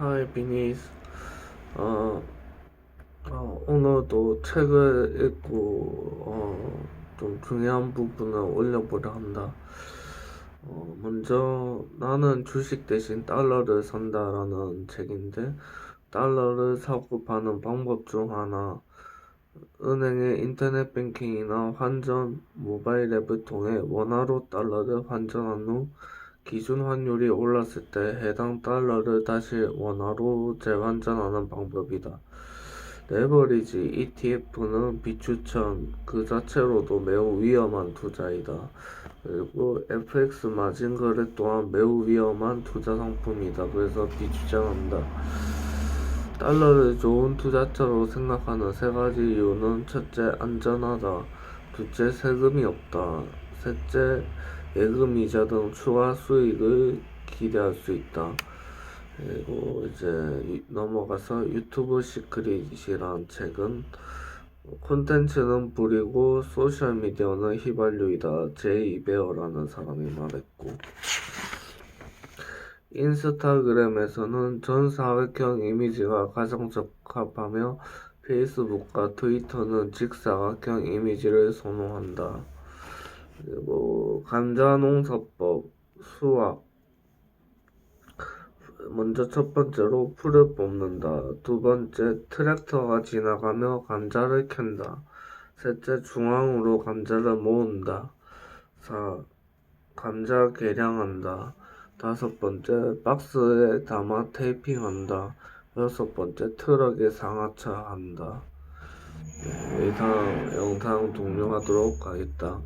Hi, 비니스. 어, 어, 오늘도 책을 읽고, 어, 좀 중요한 부분을 올려보려 한다. 어, 먼저, 나는 주식 대신 달러를 산다라는 책인데, 달러를 사고 파는 방법 중 하나, 은행의 인터넷 뱅킹이나 환전, 모바일 앱을 통해 원화로 달러를 환전한 후, 기준 환율이 올랐을 때 해당 달러를 다시 원화로 재환전하는 방법이다. 레버리지 ETF는 비추천 그 자체로도 매우 위험한 투자이다. 그리고 FX 마진 거래 또한 매우 위험한 투자 상품이다. 그래서 비추천한다. 달러를 좋은 투자처로 생각하는 세 가지 이유는 첫째 안전하다. 둘째 세금이 없다. 셋째 예금 이자 등 추가 수익을 기대할 수 있다. 그리고 이제 유- 넘어가서 유튜브 시크릿이란 책은 콘텐츠는 불이고 소셜미디어는 휘발유이다. 제이 베어라는 사람이 말했고 인스타그램에서는 전 사각형 이미지가 가장 적합하며 페이스북과 트위터는 직사각형 이미지를 선호한다. 그리고 감자농사법 수확 먼저 첫 번째로 풀을 뽑는다. 두 번째 트랙터가 지나가며 감자를 캔다. 셋째 중앙으로 감자를 모은다. 사 감자 개량한다. 다섯 번째 박스에 담아 테이핑한다. 여섯 번째 트럭에 상하차 한다. 네, 이상 영상 종료하도록 하겠다.